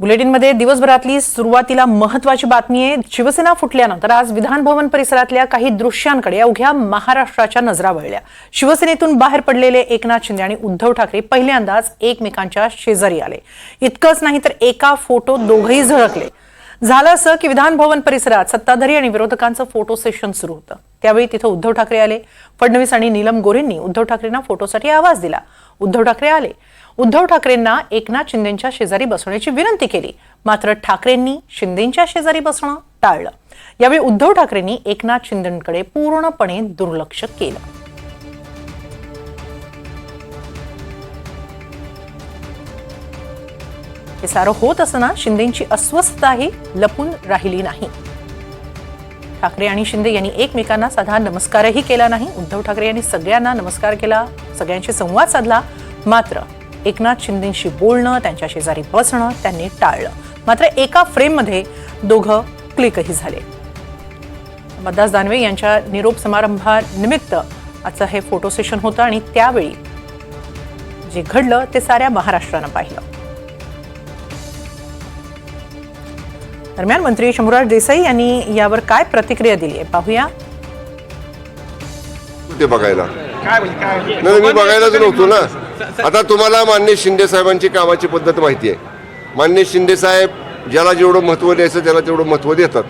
बुलेटिनमध्ये दिवसभरातली सुरुवातीला महत्वाची बातमी आहे. शिवसेना फुटल्यानंतर आज विधान भवन परिसरातल्या काही दृश्यांकडे अवघ्या महाराष्ट्राच्या नजरा वळल्या. शिवसेनेतून बाहेर पडलेले एकनाथ शिंदे आणि उद्धव ठाकरे पहिल्यांदाच एकमेकांच्या शेजारी आले. इतकंच नाही तर एका फोटो दोघंही झळकले. झालं असं की विधान भवन परिसरात सत्ताधारी आणि विरोधकांचं फोटो सेशन सुरू होतं. त्यावेळी तिथं उद्धव ठाकरे आले. फडणवीस आणि नीलम गोरेंनी उद्धव ठाकरेंना फोटोसाठी आवाज दिला. उद्धव ठाकरे आले. उद्धव ठाकरेंना एकनाथ शिंदेंच्या शेजारी बसवण्याची विनंती केली. मात्र ठाकरेंनी शिंदेंच्या शेजारी बसणं टाळलं. यावेळी उद्धव ठाकरेंनी एकनाथ शिंदेंकडे पूर्णपणे दुर्लक्ष केलं. हे सारं होत असताना शिंदेची अस्वस्थताही लपून राहिली नाही. ठाकरे आणि शिंदे यांनी एकमेकांना साधा नमस्कारही केला नाही. उद्धव ठाकरे यांनी सगळ्यांना नमस्कार केला. सगळ्यांशी संवाद साधला. मात्र एकनाथ शिंदेशी बोलणं त्यांच्या शेजारी बसणं त्यांनी टाळलं. मात्र एका फ्रेममध्ये दोघं क्लिकही झाले. मद्दास दानवे यांच्या निरोप समारंभानिमित्त आजचं हे फोटो सेशन होतं आणि त्यावेळी जे घडलं ते साऱ्या महाराष्ट्रानं पाहिलं. दरम्यान मंत्री शंभूराज देसाई यांनी यावर काय प्रतिक्रिया दिली आहे? पाहूया. ते बघायला. काय म्हणजे काय? नाही, मी बघायलाच नव्हतो ना. आता तुम्हाला मान्य शिंदे साहेबांची कामाची पद्धत माहिती आहे. मान्य शिंदे साहेब ज्याला जेवढं महत्त्व द्यायचं त्याला तेवढं महत्त्व देतात.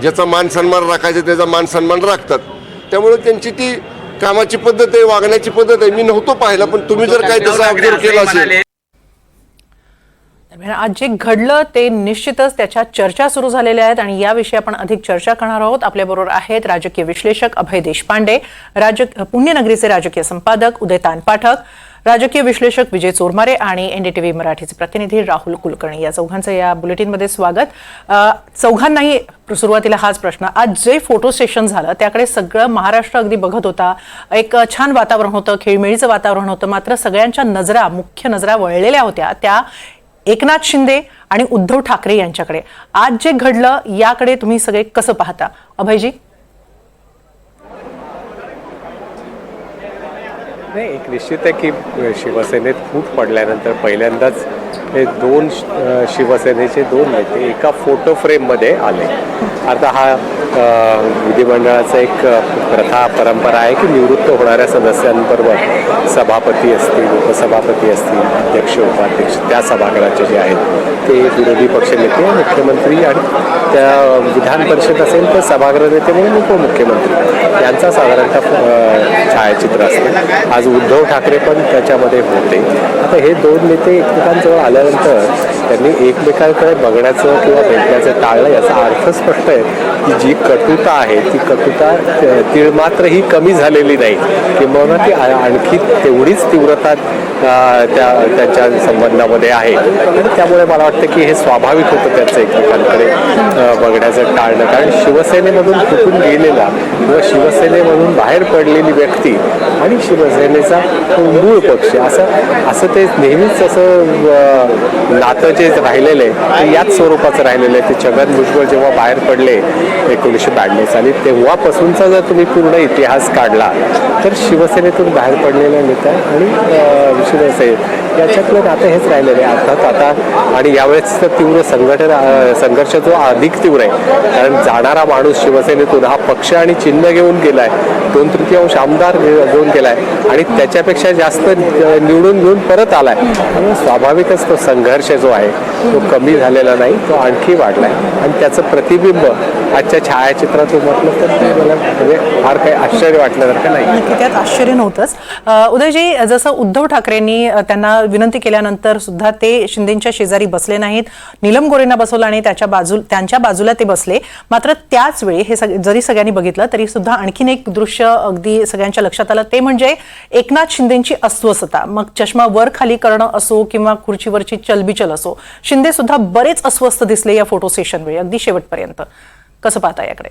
ज्याचा मान सन्मान राखायचा त्याचा मान सन्मान राखतात. त्यामुळे त्यांची ती कामाची पद्धत आहे वागण्याची पद्धत आहे. मी नव्हतो पाहिला पण तुम्ही जर काही तसं ऑब्झर्व केलं असेल. आज जे घडलं ते निश्चितच त्याच्या चर्चा सुरू झालेल्या आहेत आणि याविषयी आपण अधिक चर्चा करणार आहोत. आपल्याबरोबर आहेत राजकीय विश्लेषक अभय देशपांडे राज पुण्यनगरीचे राजकीय संपादक उदय तान पाठक राजकीय विश्लेषक विजय चोरमारे आणि एनडीटीव्ही मराठीचे प्रतिनिधी राहुल कुलकर्णी या चौघांचं या बुलेटिनमध्ये स्वागत. चौघांनाही सुरुवातीला हाच प्रश्न. आज जे फोटो सेशन झालं त्याकडे सगळं महाराष्ट्र अगदी बघत होता. एक छान वातावरण होतं खेळमेळीचं वातावरण होतं. मात्र सगळ्यांच्या नजरा मुख्य नजरा वळलेल्या होत्या त्या एकनाथ शिंदे आणि उद्धव ठाकरे यांच्याकडे. आज जे घडलं याकडे तुम्ही सगळे कसं पाहता? अभयजी? नाही एक निश्चित आहे की शिवसेनेत फूट पडल्यानंतर पहिल्यांदाच हे दोन श- शिवसेनेचे दोन नेते एका फोटो फ्रेममध्ये आले. आता हा विधिमंडळाचा एक प्रथा परंपरा आहे की निवृत्त होणाऱ्या सदस्यांबरोबर सभापती असतील उपसभापती असतील अध्यक्ष उपाध्यक्ष त्या सभागृहाचे जे आहेत ते विरोधी पक्षनेते मुख्यमंत्री आणि त्या विधान परिषद असेल तर सभागृह नेते म्हणून उपमुख्यमंत्री. यांचा साधारणतः छायाचित्र असतं. आज उद्धव ठाकरे पण त्याच्यामध्ये होते. आता हे दोन नेते एकमेकांजवळ आल्यानंतर त्यांनी एकमेकांकडे बघण्याचं किंवा भेटण्याचं टाळलं याचा अर्थ स्पष्ट आहे की जी कटुता आहे ती कटुता तिळमात्र ही कमी झालेली नाही. किंवा ती आणखी तेवढीच तीव्रता त्या त्यांच्या संबंधामध्ये आहे. त्यामुळे मला वाटतं की हे स्वाभाविक होतं त्यांचं एकमेकांकडे बघण्याचं टाळणं. कारण शिवसेनेमधून फुटून गेलेला किंवा शिवसेनेमधून बाहेर पडलेली व्यक्ती आणि शिवसेने शिवसेनेचा मूळ पक्ष असं असं ते नेहमीच असं नातं जे राहिलेलं आहे ते याच स्वरूपाचं राहिलेलं आहे. ते छगन भुजबळ जेव्हा बाहेर पडले एकोणीसशे ब्याण्णव साली तेव्हापासूनचा जर तुम्ही पूर्ण इतिहास काढला तर शिवसेनेतून बाहेर पडलेल्या नेत्या आणि शिवसेने याच्यातलं नातं हेच राहिलेलं आहे. अर्थात आता आणि यावेळेस तर तीव्र संघटन संघर्ष जो अधिक तीव्र आहे कारण जाणारा माणूस शिवसेनेतून हा पक्ष आणि चिन्ह घेऊन गेलाय. दोन तृतीयांश आमदार घेऊन घेऊन गेलाय. आणि त्याच्यापेक्षा जास्त निवडून घेऊन परत आलाय. म्हणून स्वाभाविकच तो संघर्ष जो आहे तो कमी झालेला नाही तो आणखी वाढलाय. आणि त्याचं प्रतिबिंब आजच्या छायाचित्रातून म्हटलं तर मला म्हणजे फार काही आश्चर्य वाटल्यासारखं नाही. त्यात आश्चर्य नव्हतंच. उदयजी जसं उद्धव ठाकरेंनी त्यांना विनंती केल्यानंतर सुद्धा ते शिंदेच्या शेजारी बसले नाहीत. नीलम गोरेंना बसवलं आणि त्याच्या बाजू त्यांच्या बाजूला ते बसले. मात्र त्याच वेळी हे सग- जरी सगळ्यांनी बघितलं तरी सुद्धा आणखीन एक दृश्य अगदी सगळ्यांच्या लक्षात आलं. ते म्हणजे एकनाथ शिंदेची अस्वस्थता. मग चष्मा वर खाली करणं असो किंवा खुर्चीवरची चलबिचल असो शिंदे सुद्धा बरेच अस्वस्थ दिसले या फोटो सेशन वेळी अगदी शेवटपर्यंत. कसं पाहता याकडे?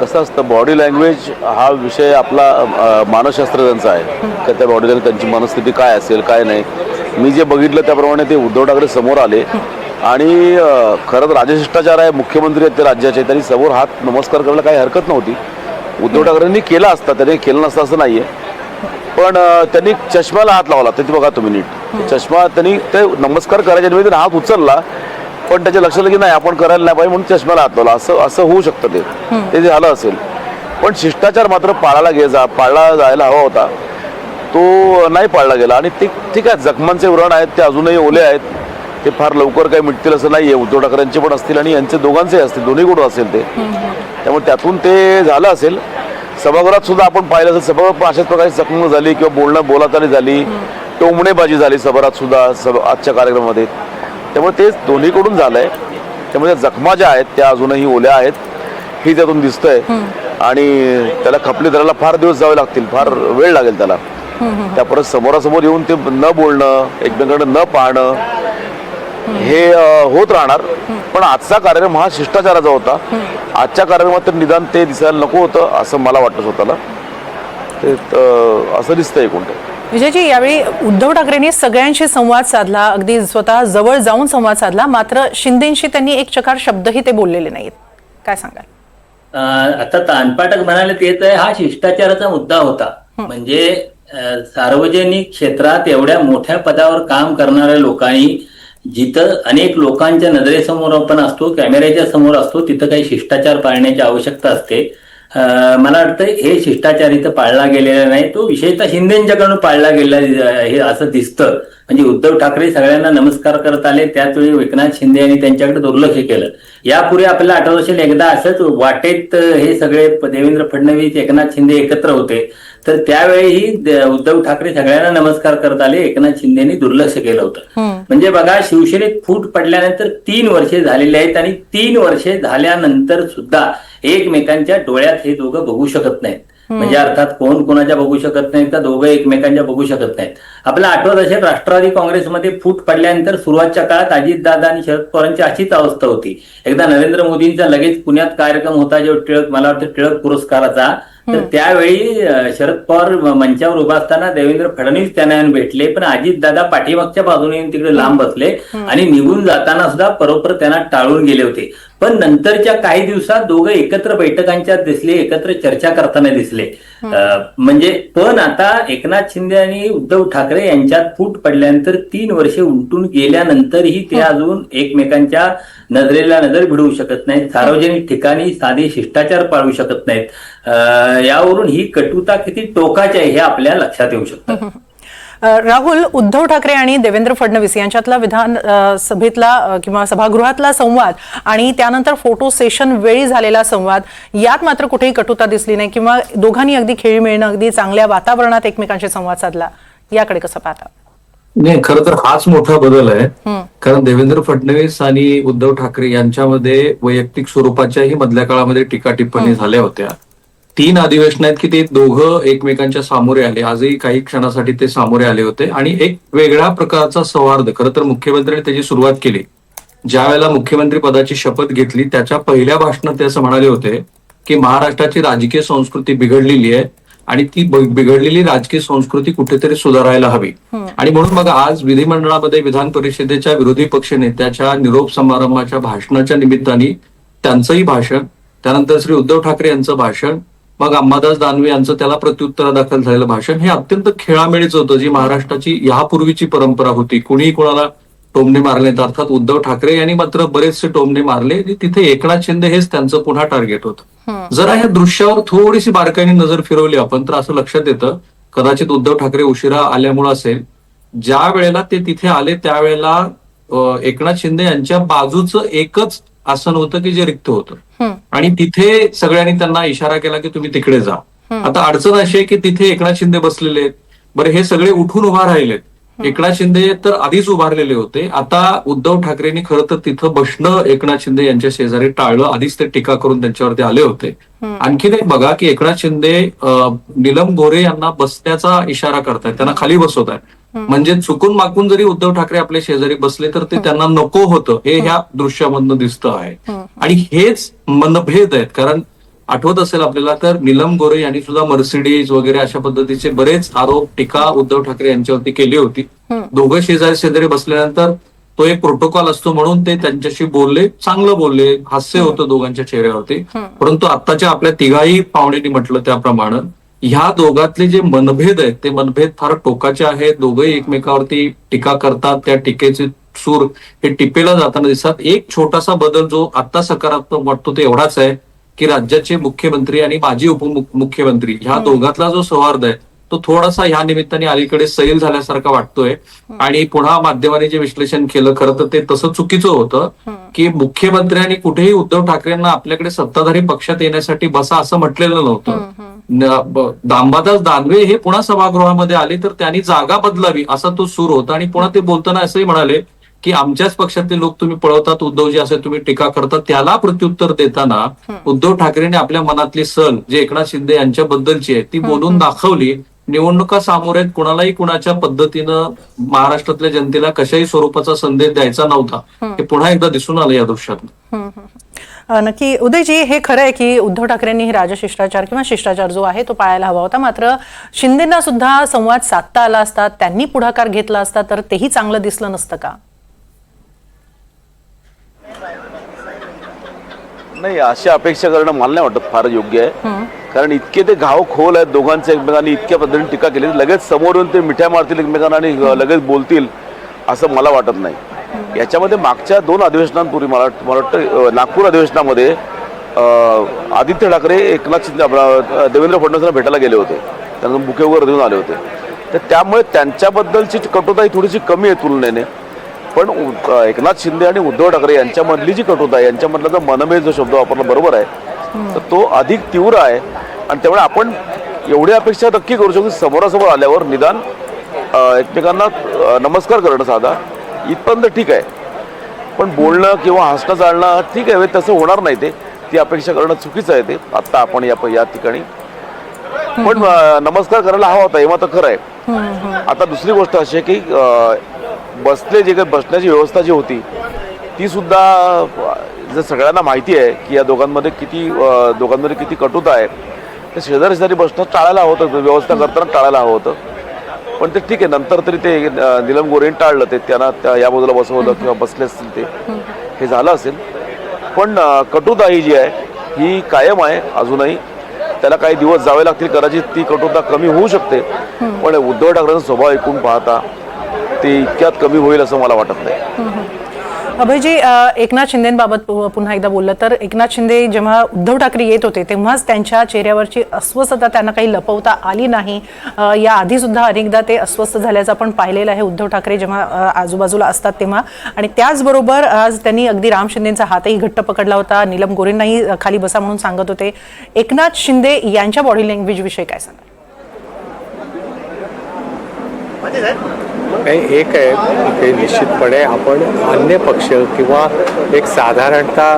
कसं असतं बॉडी लँग्वेज हा विषय आपला मानसशास्त्रज्ञांचा आहे. का त्या बॉडी लँग्वेज त्यांची मनस्थिती काय असेल काय नाही. मी जे बघितलं त्याप्रमाणे ते उद्धव ठाकरे समोर आले. आणि खरं तर राजशिष्टाचार आहे मुख्यमंत्री आहेत ते राज्याचे त्यांनी समोर हात नमस्कार करायला काही हरकत नव्हती. उद्धव ठाकरेंनी केला असता त्याने केलं नसतं असं नाही आहे पण त्यांनी चष्म्याला हात लावला ते बघा तुम्ही नीट. चष्मा त्यांनी ते नमस्कार करायच्या निमित्ताने हात उचलला पण त्याच्या लक्षात आलं की नाही आपण करायला नाही पाहिजे म्हणून चष्म्याला हात लावला. असं असं होऊ शकतं ते. ते जे झालं असेल. पण शिष्टाचार मात्र पाळायला घ्यायचा पाळला जायला हवा होता. तो नाही पाळला गेला. आणि ते ठीक आहे जखमांचे व्रण आहेत ते अजूनही ओले आहेत. ते फार लवकर काही मिटतील असं नाही आहे उद्धव ठाकरेंचे पण असतील आणि यांचे दोघांचे असतील. दोन्हीकडून असेल ते? त्यामुळे त्यातून ते झालं असेल. सभागृहात सुद्धा आपण पाहिलं असेल सभागृहात पण अशाच प्रकारे चकमक झाली किंवा बोलणं बोलातानी झाली. टोमणेबाजी झाली सभागृहात सुद्धा सभ आजच्या कार्यक्रमामध्ये. त्यामुळे ते दोन्हीकडून झालंय. त्यामुळे त्या जखमा ज्या आहेत त्या अजूनही ओल्या आहेत. ही त्यातून दिसतंय. आणि त्याला खपली धरायला फार दिवस जावे लागतील. फार वेळ लागेल त्याला. त्या परत समोरासमोर येऊन ते न बोलणं एकमेकांकडे न पाहणं हे होत राहणार. पण आजचा कार्यक्रम हा शिष्टाचाराचा होता. आजच्या कार्यक्रमात तर निदान ते दिसायला नको होतं असं मला वाटतं स्वतःला. ते असं दिसतंय कोणतं विजयजी यावेळी उद्धव ठाकरेंनी सगळ्यांशी संवाद साधला. अगदी स्वतः जवळ जाऊन संवाद साधला. मात्र शिंदेशी त्यांनी एक चकार शब्दही ते बोललेले नाहीत. काय सांगाल? अं, आता तानपाटक म्हणाले तेच आहे हा शिष्टाचाराचा मुद्दा होता. म्हणजे सार्वजनिक क्षेत्रात एवढ्या मोठ्या पदावर काम करणाऱ्या लोकांनी जिथं अनेक लोकांच्या नजरेसमोर आपण असतो कॅमेऱ्याच्या समोर असतो तिथं काही शिष्टाचार पाळण्याची आवश्यकता असते. मला वाटतं हे शिष्टाचार इथं पाळला गेलेला नाही तो विशेषतः शिंदेच्याकडून पाळला गेला हे असं दिसतं. म्हणजे उद्धव ठाकरे सगळ्यांना नमस्कार करत आले त्याच वेळी एकनाथ शिंदे यांनी त्यांच्याकडे दुर्लक्ष केलं. यापूर्वी आपल्याला आठवत असेल एकदा असंच वाटेत हे सगळे देवेंद्र फडणवीस एकनाथ शिंदे एकत्र होते. तर त्यावेळीही उद्धव ठाकरे सगळ्यांना नमस्कार करत आले. एकनाथ शिंदेनी दुर्लक्ष केलं होतं. म्हणजे बघा शिवसेनेत फूट पडल्यानंतर तीन वर्षे झालेली आहेत आणि तीन वर्षे झाल्यानंतर सुद्धा एकमेकांच्या डोळ्यात हे दोघं बघू शकत नाहीत. म्हणजे अर्थात कोण कोणाच्या बघू शकत नाहीत का? दोघं एकमेकांच्या बघू शकत नाहीत. आपल्याला आठवत असेल राष्ट्रवादी काँग्रेसमध्ये फूट पडल्यानंतर सुरुवातच्या काळात अजितदादा आणि शरद पवारांची अशीच अवस्था होती. एकदा नरेंद्र मोदींचा लगेच पुण्यात कार्यक्रम होता जो टिळक मला वाटतं टिळक पुरस्काराचा. तर त्यावेळी शरद पवार मंचावर उभा असताना देवेंद्र फडणवीस त्यांना येऊन भेटले. पण अजितदादा पाठीमागच्या बाजूने येऊन तिकडे लांब बसले आणि निघून जाताना सुद्धा परोपर त्यांना टाळून गेले होते. पण नंतरच्या काही दिवसात दोघं एकत्र बैठकांच्या दिसले एकत्र चर्चा करताना दिसले. म्हणजे पण आता एकनाथ शिंदे आणि उद्धव ठाकरे यांच्यात फूट पडल्यानंतर तीन वर्षे उलटून गेल्यानंतरही ते अजून एकमेकांच्या नजरेला नजर भिडवू शकत नाहीत. सार्वजनिक ठिकाणी साधे शिष्टाचार पाळू शकत नाहीत. यावरून ही कटुता किती टोकाची आहे हे आपल्या लक्षात येऊ शकतं. राहुल उद्धव ठाकरे आणि देवेंद्र फडणवीस यांच्यातला विधान सभेतला किंवा सभागृहातला संवाद आणि त्यानंतर फोटो सेशन वेळी झालेला संवाद यात मात्र कुठेही कटुता दिसली नाही किंवा दोघांनी अगदी खेळी मिळणं अगदी चांगल्या वातावरणात एकमेकांशी संवाद साधला याकडे कसं पाहता? नाही खरं तर हाच मोठा बदल आहे. कारण देवेंद्र फडणवीस आणि उद्धव ठाकरे यांच्यामध्ये वैयक्तिक स्वरूपाच्याही मधल्या काळामध्ये टीका टिप्पणी झाल्या होत्या. तीन अधिवेशन आहेत की ते दोघं एकमेकांच्या सामोरे आले. आजही काही क्षणासाठी ते सामोरे आले होते. आणि एक वेगळ्या प्रकारचा सौहार्द खरं तर मुख्यमंत्र्यांनी त्याची सुरुवात केली. ज्या वेळेला मुख्यमंत्री पदाची शपथ घेतली त्याच्या पहिल्या भाषणात ते असं म्हणाले होते की महाराष्ट्राची राजकीय संस्कृती बिघडलेली आहे आणि ती बिघडलेली राजकीय संस्कृती कुठेतरी सुधारायला हवी. आणि म्हणून मग आज विधिमंडळामध्ये विधान परिषदेच्या विरोधी पक्ष नेत्याच्या निरोप समारंभाच्या भाषणाच्या निमित्ताने त्यांचंही भाषण त्यानंतर श्री उद्धव ठाकरे यांचं भाषण मग अंबादास दानवे यांचं त्याला प्रत्युत्तरादाखल झालेलं भाषण हे अत्यंत खेळामेळीचं होतं जी महाराष्ट्राची यापूर्वीची परंपरा होती. कुणीही कोणाला टोमणे मारले. अर्थात उद्धव ठाकरे यांनी मात्र बरेचसे टोमणे मारले. तिथे एकनाथ शिंदे हेच त्यांचं पुन्हा टार्गेट होतं. जरा या दृश्यावर थोडीशी बारकाईने नजर फिरवली आपण तर असं लक्षात येतं कदाचित उद्धव ठाकरे उशिरा आल्यामुळे असेल. ज्या वेळेला ते तिथे आले त्यावेळेला एकनाथ शिंदे यांच्या बाजूचं एकच आसन होतं की जे रिक्त होतं. आणि तिथे सगळ्यांनी त्यांना इशारा केला की तुम्ही तिकडे जा. आता अडचण अशी आहे की तिथे एकनाथ शिंदे बसलेले आहेत. बरं हे सगळे उठून उभा राहिलेत. एकनाथ शिंदे तर आधीच उभारलेले होते. आता उद्धव ठाकरेंनी खरं तर तिथं बसणं एकनाथ शिंदे यांच्या शेजारी टाळलं. आधीच ते टीका करून त्यांच्यावरती आले होते. आणखीन एक बघा की एकनाथ शिंदे नीलम गोरे यांना बसण्याचा इशारा करतायत. त्यांना खाली बसवत आहेत म्हणजे चुकून माकून जरी उद्धव ठाकरे आपल्या शेजारी बसले तर ते त्यांना नको होतं हे ह्या दृश्यामधनं दिसतं आहे. आणि हेच मनभेद आहेत कारण आठवत असेल आपल्याला तर नीलम गोरे यांनी सुद्धा मर्सिडीज वगैरे अशा पद्धतीचे बरेच आरोप टीका उद्धव ठाकरे यांच्यावरती केली होती. दोघं शेजारी शेजारी बसल्यानंतर तो एक प्रोटोकॉल असतो म्हणून ते त्यांच्याशी बोलले चांगलं बोलले हास्य होतं दोघांच्या चेहऱ्यावरती. परंतु आत्ताच्या आपल्या तिघाही पाहुण्यांनी म्हटलं त्याप्रमाणे ह्या दोघातले जे मनभेद आहेत ते मनभेद फार टोकाचे आहेत. दोघंही एकमेकावरती टीका करतात त्या टीकेचे सूर हे टिपेला जाताना दिसतात. एक छोटासा बदल जो आता सकारात्मक वाटतो ते एवढाच आहे की राज्याचे मुख्यमंत्री आणि माजी उपमुख्यमंत्री ह्या दोघातला जो सौहार्द आहे तो थोडासा ह्या निमित्ताने अलीकडे सैल झाल्यासारखा वाटतोय. आणि पुन्हा माध्यमांनी जे विश्लेषण केलं खरं तर ते तसं चुकीचं होतं की मुख्यमंत्र्यांनी कुठेही उद्धव ठाकरेंना आपल्याकडे सत्ताधारी पक्षात येण्यासाठी बसा असं म्हटलेलं नव्हतं. दामबादास दानवे हे पुन्हा सभागृहामध्ये आले तर त्यांनी जागा बदलावी असा तो सूर होता. आणि पुन्हा ते बोलताना असंही म्हणाले की आमच्याच पक्षातले लोक तुम्ही पळवतात उद्धवजी असे तुम्ही टीका करता त्याला प्रत्युत्तर देताना उद्धव ठाकरेंनी आपल्या मनातली सल जे एकनाथ शिंदे यांच्याबद्दलची आहे ती बोलून दाखवली. निवडणुका सामोरे आहेत, कुणालाही कुणाच्या पद्धतीनं महाराष्ट्रातल्या जनतेला कशाही स्वरूपाचा संदेश द्यायचा नव्हता. हे पुन्हा एकदा दिसून आलं या दृश्यात नक्की उदयजी हे खरं आहे की उद्धव ठाकरेंनी राजशिष्टाचार किंवा शिष्टाचार जो आहे तो पाळायला हवा होता. मात्र शिंदेना सुद्धा संवाद साधता आला असता त्यांनी पुढाकार घेतला असता तर तेही चांगलं दिसलं नसतं का? नाही अशी अपेक्षा करणं मला नाही वाटत फार योग्य आहे. कारण इतके ते घाव खोल आहेत दोघांचे एकमेकांनी इतक्या पद्धतीने टीका केली. लगेच समोर येऊन ते मिठ्या मारतील एकमेकांना आणि लगेच बोलतील असं मला वाटत नाही. याच्यामध्ये मागच्या दोन अधिवेशनांपूर्वी मला मला वाटतं नागपूर अधिवेशनामध्ये आदित्य ठाकरे एकनाथ शिंदे आपला, देवेंद्र फडणवीसांना भेटायला गेले होते. त्यांना बुके वगैरे देऊन आले होते. तर त्यामुळे त्यांच्याबद्दलची कटुता ही थोडीशी कमी आहे तुलनेने. पण एकनाथ शिंदे आणि उद्धव ठाकरे यांच्यामधली जी कटुता आहे यांच्यामधला जो मनभेद जो शब्द वापरला बरोबर आहे. तर तो अधिक तीव्र आहे. आणि त्यामुळे आपण एवढी अपेक्षा नक्की करू शकतो समोरासमोर आल्यावर निदान एकमेकांना नमस्कार करणं साधा. इथपर्यंत ठीक आहे. पण बोलणं किंवा हसणं चालणं ठीक आहे तसं होणार नाही ते. ती अपेक्षा करणं चुकीचं आहे ते. आत्ता आपण या या ठिकाणी. पण नमस्कार करायला हवा होता हे मात्र खरं आहे. आता दुसरी गोष्ट अशी आहे की बसले जे काही बसण्याची व्यवस्था जी होती ती सुद्धा जर सगळ्यांना माहिती आहे की या दोघांमध्ये किती दोघांमध्ये किती कटुता आहे तर शेजारी शेजारी बसणं टाळायला हवं होतं व्यवस्था करताना टाळायला हवं होतं. पण ते ठीक आहे नंतर तरी ते निलम गोरेन टाळलं ते त्यांना त्या या बाजूला बसवलं किंवा बसले असतील ते. हे झालं असेल. पण कटुता ही जी आहे ही कायम आहे अजूनही. त्याला काही दिवस जावे लागतील कदाचित ती कटुता कमी होऊ शकते. पण उद्धव ठाकरेंचा स्वभाव ऐकून पाहता ते इतक्यात कमी होईल असं मला वाटत नाही. अभयजी एकनाथ शिंदेबाबत पु- पुन्हा एकदा बोललं तर एकनाथ शिंदे जेव्हा उद्धव ठाकरे येत होते तेव्हाच त्यांच्या चेहऱ्यावरची अस्वस्थता त्यांना काही लपवता आली नाही. या आधी सुद्धा अनेकदा ते अस्वस्थ झाल्याचं आपण पाहिलेलं आहे उद्धव ठाकरे जेव्हा आजूबाजूला असतात तेव्हा. आणि त्याचबरोबर आज त्यांनी अगदी राम शिंदेचा हातही घट्ट पकडला होता. नीलम गोरेंनाही खाली बसा म्हणून सांगत होते. एकनाथ शिंदे यांच्या बॉडी लँग्वेजविषयी काय सांगा नाही एक आहे की निश्चितपणे आपण अन्य पक्ष किंवा एक साधारणतः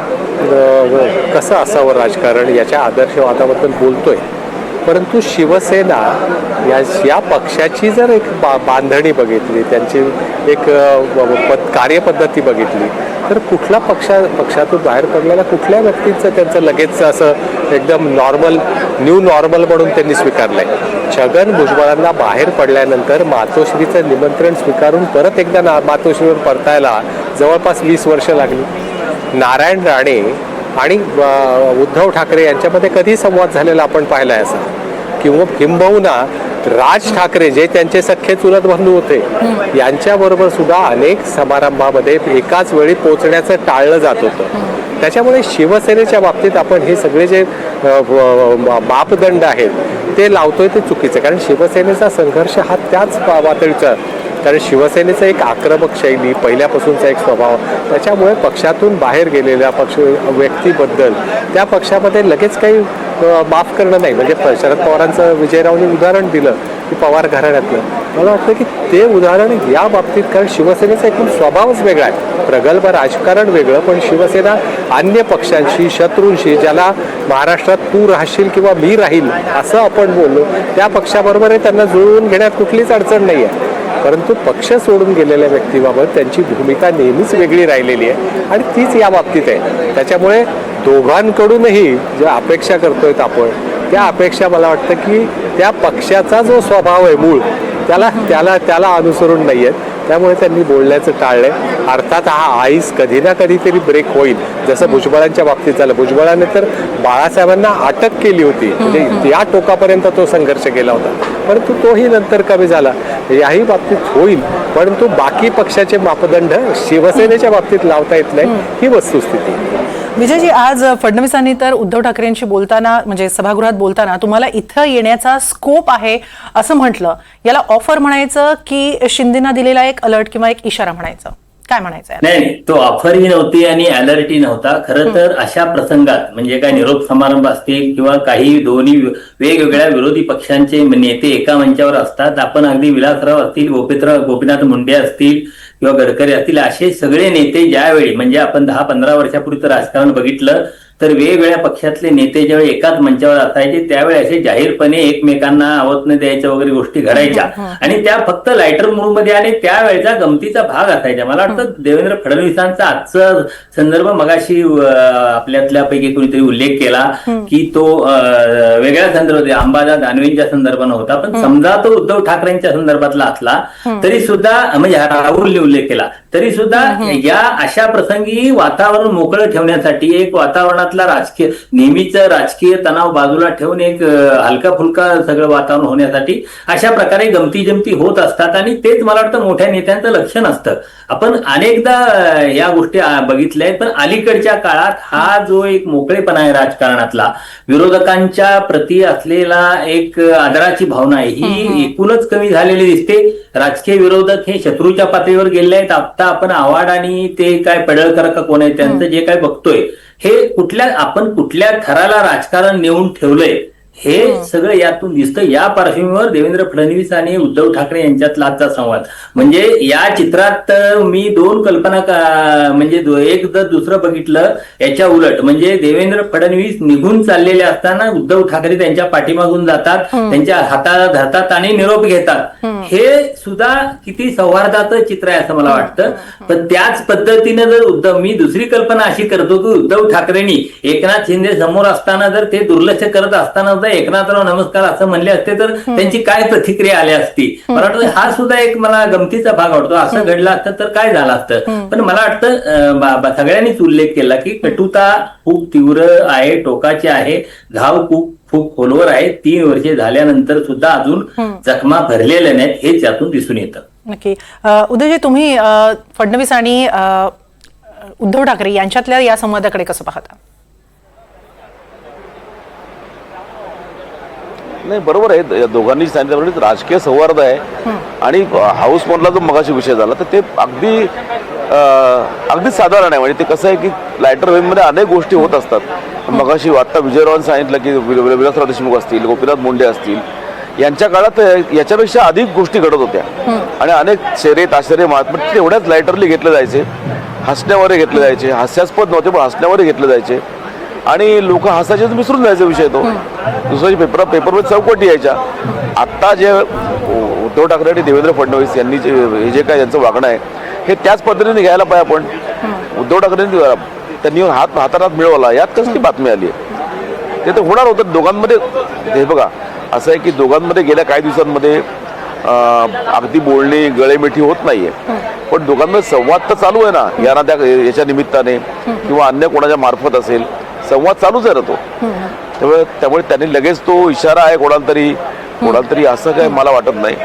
कसं असावं राजकारण याच्या आदर्शवादाबद्दल बोलतोय. परंतु शिवसेना या या पक्षाची जर एक बा बांधणी बघितली त्यांची एक पद कार्यपद्धती बघितली तर कुठला पक्षा पक्षातून बाहेर पडलेल्या कुठल्या व्यक्तीचं त्यांचं लगेच असं एकदम नॉर्मल न्यू नॉर्मल म्हणून त्यांनी स्वीकारलंय? छगन भुजबळांना बाहेर पडल्यानंतर मातोश्रीचं निमंत्रण स्वीकारून परत एकदा ना मातोश्रीवर परतायला जवळपास वीस वर्ष लागली. नारायण राणे आणि उद्धव ठाकरे यांच्यामध्ये कधी संवाद झालेला आपण पाहिलाय असा? किंवा किंबहुना राज ठाकरे जे त्यांचे सख्खे चुलत बंधू होते यांच्याबरोबर सुद्धा अनेक समारंभामध्ये एकाच वेळी पोचण्याचं टाळलं जात होतं. त्याच्यामुळे शिवसेनेच्या बाबतीत आपण हे सगळे जे मापदंड आहेत ते लावतोय ते चुकीचं. कारण शिवसेनेचा संघर्ष हा त्याच पातळीचा कारण शिवसेनेचं एक आक्रमक शैली पहिल्यापासूनचा एक स्वभाव त्याच्यामुळे पक्षातून बाहेर गेलेल्या पक्ष व्यक्तीबद्दल त्या पक्षामध्ये लगेच काही माफ करणं नाही. म्हणजे शरद पवारांचं विजयरावने उदाहरण दिलं की पवार घराण्यातलं. मला वाटतं की ते उदाहरण या बाबतीत कारण शिवसेनेचा एकूण स्वभावच वेगळा आहे. प्रगल्भ राजकारण वेगळं पण शिवसेना अन्य पक्षांशी शत्रूंशी ज्याला महाराष्ट्रात तू राहशील किंवा मी राहील असं आपण बोललो त्या पक्षाबरोबर त्यांना जुळवून घेण्यात कुठलीच अडचण नाही आहे परंतु पक्ष सोडून गेलेल्या व्यक्तीबाबत त्यांची भूमिका नेहमीच वेगळी राहिलेली आहे आणि तीच या बाबतीत आहे. त्याच्यामुळे दोघांकडूनही ज्या अपेक्षा करतोय आपण त्या अपेक्षा मला वाटतं की त्या पक्षाचा जो स्वभाव आहे मूळ त्याला त्याला त्याला अनुसरून नाही आहेत त्यामुळे त्यांनी बोलण्याचं टाळलंय अर्थात हा आईस कधी ना कधीतरी ब्रेक होईल. जसं भुजबळांच्या बाबतीत झालं. भुजबळाने तर बाळासाहेबांना अटक केली होती. म्हणजे या टोकापर्यंत तो संघर्ष केला होता. परंतु तोही नंतर कमी झाला. याही बाबतीत होईल. परंतु बाकी पक्षाचे मापदंड शिवसेनेच्या बाबतीत लावता येत नाही. ही वस्तुस्थिती. विजयजी आज फडणवीसांनी तर उद्धव ठाकरेंशी बोलताना म्हणजे सभागृहात बोलताना तुम्हाला इथं येण्याचा स्कोप आहे असं म्हटलं. याला ऑफर म्हणायचं की शिंदेना दिलेला एक अलर्ट किंवा एक इशारा म्हणायचं? काय म्हणायचं? नाही नाही, तो ऑफरही नव्हती आणि अलर्टही नव्हता. खरं तर अशा प्रसंगात म्हणजे काय निरोप समारंभ असतील किंवा काही दोन्ही वेगवेगळ्या विरोधी पक्षांचे नेते एका मंचावर असतात. आपण अगदी विलासराव असतील गोपीतराव गोपीनाथ मुंडे असतील किंवा गडकरी असतील असे सगळे नेते ज्यावेळी म्हणजे आपण दहा पंधरा वर्षापूर्वीचं राजकारण बघितलं तर वेगवेगळ्या पक्षातले नेते ज्यावेळी एकाच मंचावर असायचे त्यावेळी असे जाहीरपणे एकमेकांना आवत न द्यायच्या वगैरे गोष्टी घडायच्या. आणि त्या फक्त लायटर मूडमध्ये आणि त्यावेळेचा गमतीचा भाग असायचा. मला वाटतं देवेंद्र फडणवीसांचा आजचा संदर्भ मगाशी आपल्यातल्या पैकी कोणीतरी उल्लेख केला की तो वेगळ्या संदर्भात अंबादास दानवेंच्या संदर्भानं होता. पण समजा तो उद्धव ठाकरेंच्या संदर्भातला असला तरी सुद्धा म्हणजे राहुलने उल्लेख केला. तरी सुद्धा या अशा प्रसंगी वातावरण मोकळं ठेवण्यासाठी एक वातावरणातला राजकीय नेहमीच राजकीय तणाव बाजूला ठेवून एक हलका फुलका सगळं वातावरण होण्यासाठी अशा प्रकारे गमती जमती होत असतात आणि तेच मला वाटतं मोठ्या नेत्यांचं लक्षण असतं. आपण अनेकदा या गोष्टी बघितल्या आहेत पण अलीकडच्या काळात हा जो एक मोकळेपणा आहे राजकारणातला विरोधकांच्या प्रती असलेला एक आदराची भावना आहे ही एकूणच कमी झालेली दिसते. राजकीय विरोधक हे शत्रूच्या पातळीवर गेले आहेत. आता आपण आव्हाड आणि ते काय पडळकर का कोण आहे त्यांचं जे काय बघतोय हे कुठल्या आपण कुठल्या थराला राजकारण नेऊन ठेवलंय हे सगळं यातून दिसतं. या पार्श्वभूमीवर देवेंद्र फडणवीस आणि उद्धव ठाकरे यांच्यातला आजचा संवाद. म्हणजे या चित्रात मी दोन कल्पना का- म्हणजे दो- एक जर दुसरं बघितलं याच्या उलट. म्हणजे देवेंद्र फडणवीस निघून चाललेले असताना उद्धव ठाकरे त्यांच्या पाठीमागून जातात त्यांच्या हाताला धरतात आणि निरोप घेतात. हे. सुद्धा किती सौहार्दाचं चित्र आहे असं मला वाटतं. पण त्याच पद्धतीनं जर उद्धव मी दुसरी कल्पना अशी करतो की उद्धव ठाकरेंनी एकनाथ शिंदे समोर असताना जर ते दुर्लक्ष करत असताना जर एकनाथराव नमस्कार असं म्हणले असते तर त्यांची काय प्रतिक्रिया आली असती? मला वाटतं हा सुद्धा एक मला गमतीचा भाग वाटतो असं घडलं असतं तर काय झालं असतं? पण मला वाटतं सगळ्यांनीच उल्लेख केला की कटुता खूप तीव्र आहे टोकाची आहे घाव खूप खूप खोलवर आहे तीन वर्षे झाल्यानंतर सुद्धा अजून जखमा भरलेल्या नाहीत हेच यातून दिसून येतं. नक्की. उदयजी तुम्ही फडणवीस आणि उद्धव ठाकरे यांच्यातल्या या संवादाकडे कसं पाहता? नाही बरोबर आहे. या दोघांनी सांगितल्याप्रमाणे म्हणजे राजकीय सौहार्द आहे. आणि हाऊस मधला जो मगाशी विषय झाला तर ते अगदी अगदी साधारण आहे. म्हणजे ते कसं आहे की लायटर वेव्हमध्ये अनेक गोष्टी होत असतात. मगाशी आत्ता विजयरावान सांगितलं की विलासराव देशमुख असतील गोपीनाथ मुंडे असतील. यांच्या काळात याच्यापेक्षा अधिक गोष्टी घडत होत्या. आणि अनेक शेरे ताशेरे महात्मा तेवढ्याच लायटरली घेतले जायचे. हसण्यावर घेतले जायचे. हास्यास्पद नव्हते पण हसण्यावर घेतले जायचे. आणि लोक हसायचे विसरून जायचा विषय तो. दुसऱ्या पेपर पेपरमध्ये चौकटी यायच्या. आत्ता जे उद्धव ठाकरे आणि देवेंद्र फडणवीस यांनी जे हे जे काय यांचं वागणं आहे हे त्याच पद्धतीने घ्यायला पाहिजे आपण. उद्धव ठाकरेंनी त्यांनी हात हातारात मिळवला. यात कसली बातमी आली आहे? ते तर होणार होतं. दोघांमध्ये हे बघा असं आहे की दोघांमध्ये गेल्या काही दिवसांमध्ये अगदी बोलणी गळेमिठी होत नाहीये. पण दोघांमध्ये संवाद तर चालू आहे ना. या ना त्या याच्या निमित्ताने किंवा अन्य कोणाच्या मार्फत असेल. संवाद चालूच आहे ना तो. त्यामुळे त्यामुळे त्यांनी लगेच तो इशारा आहे कोणाला तरी कोणाला तरी असं काय मला वाटत नाही.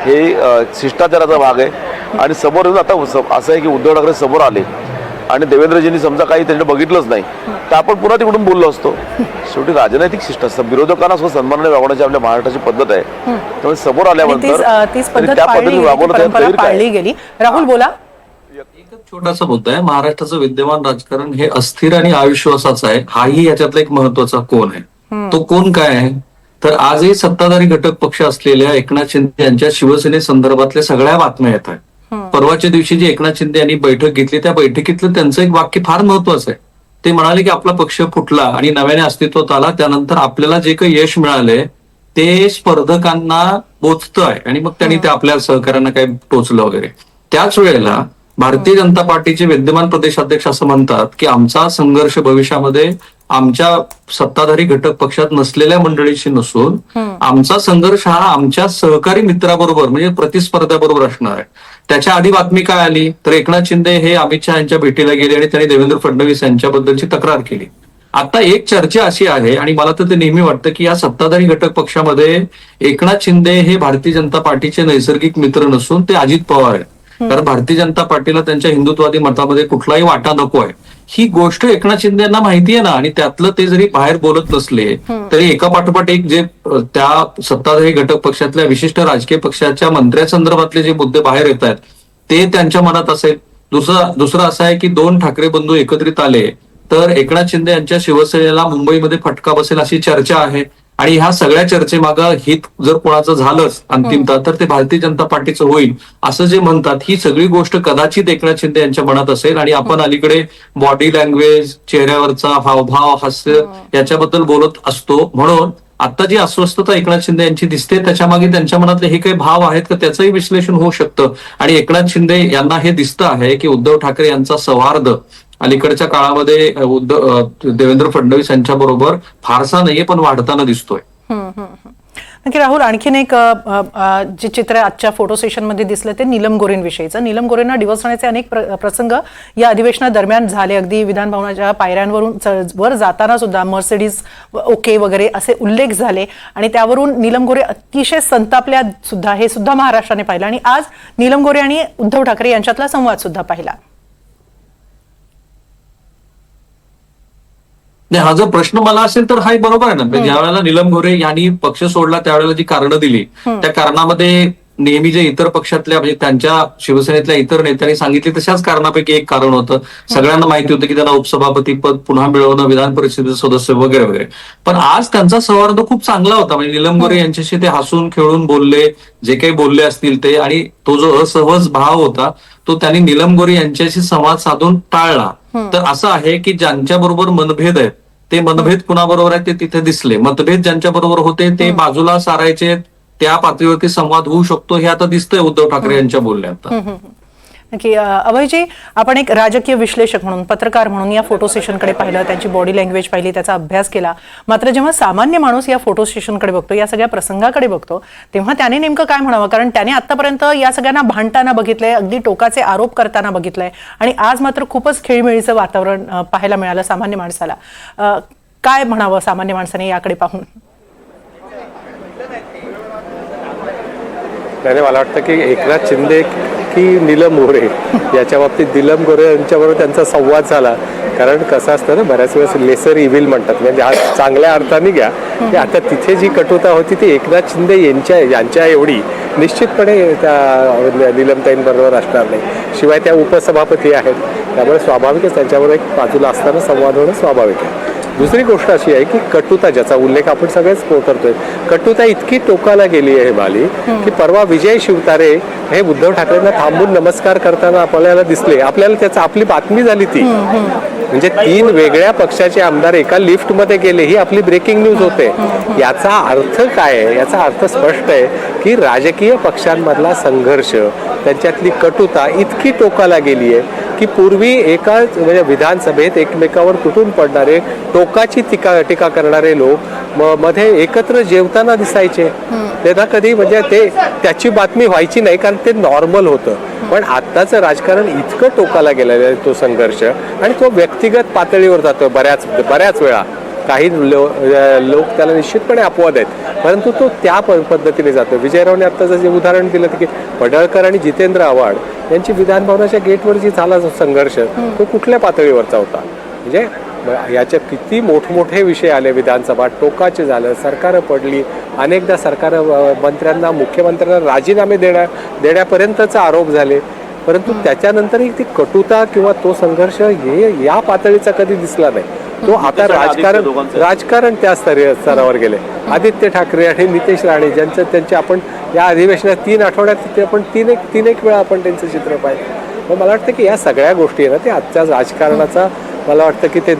हे. अं, शिष्टाचाराचा भाग आहे. आणि समोर येऊन आता असं आहे की उद्धव ठाकरे समोर आले. आणि देवेंद्रजींनी समजा काही त्यांनी बघितलंच नाही. तर आपण पुन्हा तिकडून बोललो असतो. शेवटी राजनैतिक शिष्ट असतं विरोधकांना सुद्धा सन्मानाने वागवण्याची आपल्या महाराष्ट्राची पद्धत आहे. त्यामुळे समोर आल्यानंतर पद्धत त्या पद्धतीने गेली, ती वागवणं त्यात परंपरा गैर काय? पाळली गेली. राहुल बोला. एकच छोटासा मुद्दा आहे. महाराष्ट्राचं विद्यमान राजकारण हे अस्थिर आणि अविश्वासाचं आहे. हाही याच्यातला एक महत्त्वाचा कोण आहे. तो कोण काय आहे? तर आजही सत्ताधारी घटक पक्ष असलेल्या एकनाथ शिंदे यांच्या शिवसेने संदर्भातल्या सगळ्या बातम्या येत आहेत. परवाच्या दिवशी जी एकनाथ शिंदे यांनी बैठक घेतली त्या बैठकीतलं त्यांचं एक वाक्य फार महत्वाचं आहे. ते म्हणाले की आपला पक्ष फुटला आणि नव्याने अस्तित्वात आला. त्यानंतर आपल्याला जे काही यश मिळालंय ते स्पर्धकांना पोचतं आहे. आणि मग त्यांनी ते आपल्या सहकार्यांना काही टोचलं वगैरे. त्याच वेळेला भारतीय जनता पार्टीचे विद्यमान प्रदेशाध्यक्ष असं म्हणतात की आमचा संघर्ष भविष्यामध्ये आमच्या सत्ताधारी घटक पक्षात नसलेल्या मंडळीशी नसून आमचा संघर्ष हा आमच्या सहकारी मित्राबरोबर म्हणजे प्रतिस्पर्ध्याबरोबर असणार आहे. त्याच्या आधी बातमी काय आली? तर एकनाथ शिंदे हे अमित शहा यांच्या भेटीला गेले आणि त्यांनी देवेंद्र फडणवीस यांच्याबद्दलची तक्रार केली. आता एक चर्चा अशी आहे आणि मला तर ते नेहमी वाटतं की या सत्ताधारी घटक पक्षामध्ये एकनाथ शिंदे हे भारतीय जनता पार्टीचे नैसर्गिक मित्र नसून ते अजित पवार आहेत. कारण भारतीय जनता पार्टीला त्यांच्या हिंदुत्वादी मतामध्ये कुठलाही वाटा नको आहे ही गोष्ट एकनाथ शिंदे यांना माहिती आहे ना आणि त्यातलं ते जरी बाहेर बोलत नसले तरी एका पाठोपाठ एक जे त्या सत्ताधारी घटक पक्षातल्या विशिष्ट राजकीय पक्षाच्या मंत्र्यासंदर्भातले जे मुद्दे बाहेर येत आहेत ते त्यांच्या मनात असेल. दुसरा दुसरं असं आहे की दोन ठाकरे बंधू एकत्रित आले तर एकनाथ शिंदे यांच्या शिवसेनेला मुंबईमध्ये फटका बसेल अशी चर्चा आहे. आणि ह्या सगळ्या चर्चेमागं हित जर कोणाचं झालंच अंतिमतः तर ते भारतीय जनता पार्टीचं होईल असं जे म्हणतात ही सगळी गोष्ट कदाचित एकनाथ शिंदे यांच्या मनात असेल आणि आपण अलीकडे बॉडी लँग्वेज चेहऱ्यावरचा हावभाव हास्य याच्याबद्दल बोलत असतो. म्हणून आता जी अस्वस्थता एकनाथ शिंदे यांची दिसते त्याच्यामागे त्यांच्या मनातले हे काही भाव आहेत का त्याचंही विश्लेषण होऊ शकतं. आणि एकनाथ शिंदे यांना हे दिसतं आहे की उद्धव ठाकरे यांचा सौहार्द अलीकडच्या काळामध्ये उद्धव देवेंद्र फडणवीस यांच्या बरोबर फारसा नाहीये पण वाढताना दिसतोय. नक्की राहुल आणखीन एक जे चित्र आजच्या फोटो सेशनमध्ये दिसलं ते नीलम गोरेंविषयीचं. नीलम गोरेंना डिवचण्याचे अनेक प्रसंग या अधिवेशनादरम्यान झाले. अगदी विधान भवनाच्या पायऱ्यांवरून वर जाताना सुद्धा मर्सिडीज ओके वगैरे असे उल्लेख झाले. आणि त्यावरून नीलम गोरे अतिशय संतापल्या सुद्धा हे सुद्धा महाराष्ट्राने पाहिलं. आणि आज नीलम गोरे आणि उद्धव ठाकरे यांच्यातला संवाद सुद्धा पाहिला. नाही हा जर प्रश्न मला असेल तर हाही बरोबर आहे ना. म्हणजे ज्या वेळेला निलम गोरे यांनी पक्ष सोडला त्यावेळेला जी कारणं दिली त्या कारणामध्ये नेहमी जे इतर पक्षातल्या म्हणजे त्यांच्या शिवसेनेतल्या इतर नेत्यांनी सांगितली तशाच कारणापैकी एक कारण होतं. सगळ्यांना माहिती होतं की त्यांना उपसभापती पद पुन्हा मिळवणं विधान परिषदेचे सदस्य वगैरे वगैरे. पण आज त्यांचा संवाद खूप चांगला होता. म्हणजे निलम गोरे यांच्याशी ते हसून खेळून बोलले जे काही बोलले असतील ते. आणि तो जो असहज भाव होता तो त्यांनी निलम गोरे यांच्याशी संवाद साधून टाळला. तर असं आहे की ज्यांच्या बरोबर मनभेद आहेत ते मनभेद कुणाबरोबर आहेत ते तिथे दिसले. मतभेद ज्यांच्या बरोबर होते ते बाजूला सारायचे त्या पातळीवरती संवाद होऊ शकतो हे आता दिसतंय उद्धव ठाकरे यांच्या बोलण्यात. नक्की अभयजी आपण एक राजकीय विश्लेषक म्हणून पत्रकार म्हणून या फोटो सेशनकडे पाहिलं त्यांची बॉडी लँग्वेज पाहिली त्याचा अभ्यास केला. मात्र जेव्हा सामान्य माणूस या फोटो सेशनकडे बघतो या सगळ्या प्रसंगाकडे बघतो तेव्हा त्याने नेमकं काय म्हणावं? कारण त्याने आतापर्यंत या सगळ्यांना भांडताना बघितलंय अगदी टोकाचे आरोप करताना बघितलंय आणि आज मात्र खूपच खेळीमेळीचं वातावरण पाहायला मिळालं सामान्य माणसाला. काय म्हणावं सामान्य माणसाने याकडे पाहून? त्याने मला वाटतं की एकनाथ शिंदे की नीलम मोरे. याच्या बाबतीत नीलम गोरे यांच्याबरोबर त्यांचा संवाद झाला. कारण कसं असतं ना बऱ्याच वेळेस लेसर इव्हिल म्हणतात. म्हणजे हा चांगल्या अर्थाने घ्या. की आता तिथे जी कटुता होती ती एकनाथ शिंदे यांच्या यांच्या एवढी. निश्चितपणे त्या नीलमताईंबरोबर असणार नाही. शिवाय त्या उपसभापती आहेत. त्यामुळे स्वाभाविकच त्यांच्याबरोबर एक बाजूला असताना संवाद होणं स्वाभाविक आहे. दुसरी गोष्ट अशी आहे की कटुता ज्याचा उल्लेख आपण सगळेच करतोय कटुता इतकी टोकाला गेली आहे माली की परवा विजय शिवतारे हे उद्धव ठाकरेंना थांबून नमस्कार करताना आपल्याला दिसले. आपल्याला त्याचा आपली बातमी झाली ती. म्हणजे तीन वेगळ्या पक्षाचे आमदार एका लिफ्टमध्ये गेले ही आपली ब्रेकिंग न्यूज होते. याचा अर्थ काय आहे? याचा अर्थ स्पष्ट आहे की राजकीय पक्षांमधला संघर्ष त्यांच्यातली कटुता इतकी टोकाला गेली आहे की पूर्वी एका म्हणजे विधानसभेत एकमेकावर तुटून पडणारे टोकाची टीका टीका करणारे लोक मध्ये एकत्र जेवताना दिसायचे. त्यांना कधी म्हणजे ते त्याची बातमी व्हायची नाही कारण ते नॉर्मल होतं. पण आत्ताचं राजकारण इतकं टोकाला गेलेलं आहे तो संघर्ष आणि तो व्यक्तिगत पातळीवर जातो बऱ्याच बऱ्याच वेळा. काही लो लोक त्याला निश्चितपणे अपवाद आहेत. परंतु तो त्या पद्धतीने जातो विजयरावने आत्ताचं जे उदाहरण दिलं की पडळकर आणि जितेंद्र आव्हाड यांची विधानभवनाच्या गेटवर जी झाला संघर्ष तो कुठल्या पातळीवरचा होता? म्हणजे याचे किती मोठमोठे विषय आले विधानसभा टोकाचे झालं सरकारं पडली. अनेकदा सरकार मंत्र्यांना मुख्यमंत्र्यांना राजीनामे देण्या देण्यापर्यंतचा आरोप झाले. परंतु त्याच्यानंतरही ती कटुता किंवा तो संघर्ष हे या पातळीचा कधी दिसला नाही. तो आता राजकारण राजकारण त्या स्तरी स्तरावर गेले. आदित्य ठाकरे आणि नितेश राणे ज्यांचं त्यांचे आपण या अधिवेशनात तीन आठवड्यात तिथे आपण तीन एक तीन एक वेळा आपण त्यांचं चित्र पाहिलं. मग मला वाटतं की या सगळ्या गोष्टी ना ते आजच्या राजकारणाचा मला वाटतं की ते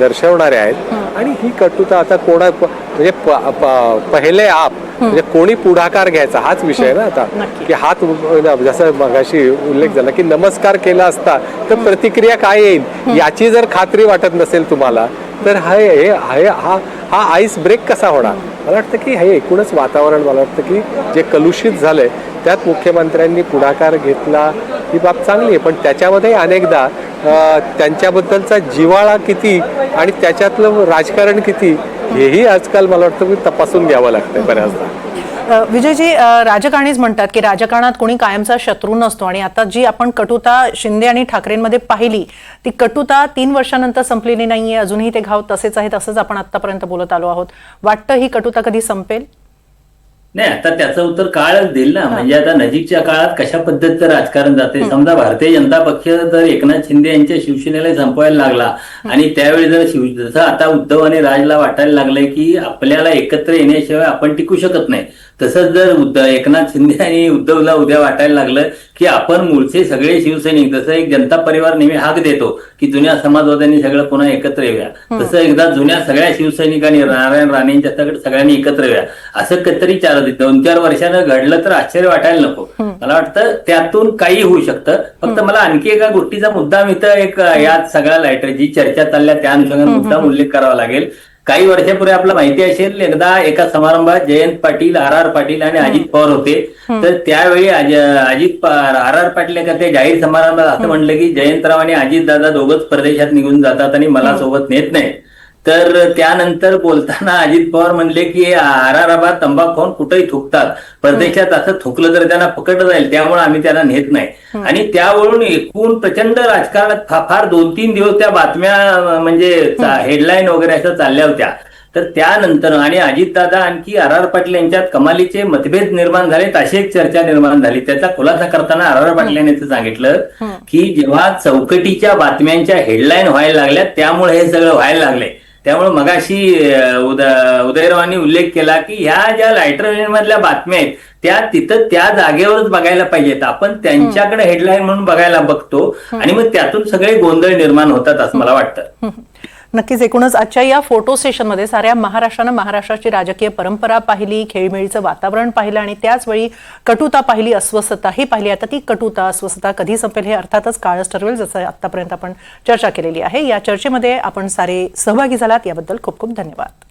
दर्शवणारे आहेत. आणि ही कटुता आता कोणा म्हणजे पहिले आप म्हणजे कोणी पुढाकार घ्यायचा हाच विषय ना आता. की हात जसं मगाशी उल्लेख झाला की नमस्कार केला असता तर प्रतिक्रिया काय येईल? याची जर खात्री वाटत नसेल तुम्हाला तर हा हे हे- हा हा आईस ब्रेक कसा होणार? मला वाटतं की हे एकूणच वातावरण मला वाटतं की जे कलुषित झालंय त्यात मुख्यमंत्र्यांनी पुढाकार घेतला ही बाब चांगली आहे. पण त्याच्यामध्ये अनेकदा त्यांच्याबद्दलचा जिव्हाळा किती आणि त्याच्यातलं राजकारण किती हेही आजकाल मला वाटतं की तपासून घ्यावं लागतं बऱ्याचदा. विजयजी राजकारणीच म्हणतात की राजकारणात कोणी कायमचा शत्रू नसतो. आणि आता जी आपण कटुता शिंदे आणि ठाकरेंमध्ये पाहिली ती कटुता तीन वर्षानंतर संपलेली नाहीये. अजूनही ते घाव तसेच आहेत असंच आपण आतापर्यंत बोलत आलो आहोत. वाटतं ही कटुता कधी संपेल? नाही आता त्याचं उत्तर काळच देईल ना. म्हणजे आता नजीकच्या काळात कशा पद्धतीचं राजकारण जाते? समजा भारतीय जनता पक्ष जर एकनाथ शिंदे यांच्या शिवसेनेला संपवायला लागला आणि त्यावेळी जर शिव जसं आता उद्धव आणि राजला वाटायला लागलंय की आपल्याला एकत्र येण्याशिवाय आपण टिकू शकत नाही. तसंच जर उद्धव एकनाथ शिंदे आणि उद्धवला उद्या वाटायला लागलं की आपण मूळचे सगळे शिवसैनिक जसं एक जनता परिवार नेहमी हाक देतो की जुन्या समाजवाद्यांनी सगळं पुन्हा एकत्र येऊया. तसं एकदा जुन्या सगळ्या शिवसैनिकांनी नारायण राणेंच्या सगळं सगळ्यांनी एकत्र येऊया. असं कधीतरी चार दोन चार वर्षानं घडलं तर आश्चर्य वाटायला नको. मला वाटतं त्यातून काही होऊ शकतं. फक्त मला आणखी एका गोष्टीचा मुद्दाम इथं एक यात सगळ्या लाईटर जी चर्चा चालल्या त्या अनुषंगाने मुद्दाम उल्लेख करावा लागेल. काही वर्षापूर्वी आपल्याला माहिती असेल एकदा एका समारंभात जयंत पाटील आर आर पाटील आणि अजित पवार होते. तर त्यावेळी अज- अजित आर आर पाटील एका ते जाहीर समारंभात असं म्हणलं की जयंतराव आणि अजित दादा दोघंच परदेशात निघून जातात आणि मला सोबत नेत नाही तर त्यानंतर बोलताना अजित पवार म्हणले की आर आर तंबाखू खाऊन कुठेही थुकतात. परदेशात असं थुकलं तर त्यांना पकडलं जाईल त्यामुळे आम्ही त्यांना नेत नाही. आणि त्यावरून एकूण प्रचंड राजकारणात फार दोन तीन दिवस त्या बातम्या म्हणजे हेडलाईन वगैरे अशा चालल्या होत्या. तर त्यानंतर आणि अजितदादा आणखी आर आर पाटील यांच्यात कमालीचे मतभेद निर्माण झाले अशी एक चर्चा निर्माण झाली. त्याचा खुलासा करताना आर आर पाटील यांनी सांगितलं की जेव्हा चौकटीच्या बातम्यांच्या हेडलाईन व्हायला लागल्या त्यामुळे हे सगळं व्हायला लागले. त्यामुळे मगाशी उद- उदयरावांनी उल्लेख केला की ह्या ज्या लायटर मधल्या बातम्या आहेत त्या तिथं त्या जागेवरच बघायला पाहिजेत. आपण त्यांच्याकडे हेडलाईन म्हणून बघायला बघतो आणि मग त्यातून सगळे गोंधळ निर्माण होतात असं मला वाटतं. नक्कीच एकूणच आजच्या या फोटो सेशनमध्ये साऱ्या महाराष्ट्रानं महाराष्ट्राची राजकीय परंपरा पाहिली खेळमेळीचं वातावरण पाहिलं आणि त्याचवेळी कटुता पाहिली अस्वस्थताही पाहिली. आता ती कटुता अस्वस्थता कधी संपेल हे अर्थातच काळच ठरवेल जसं आतापर्यंत आपण चर्चा केलेली आहे. या चर्चेमध्ये आपण सारे सहभागी झालात. याबद्दल खूप खूप धन्यवाद.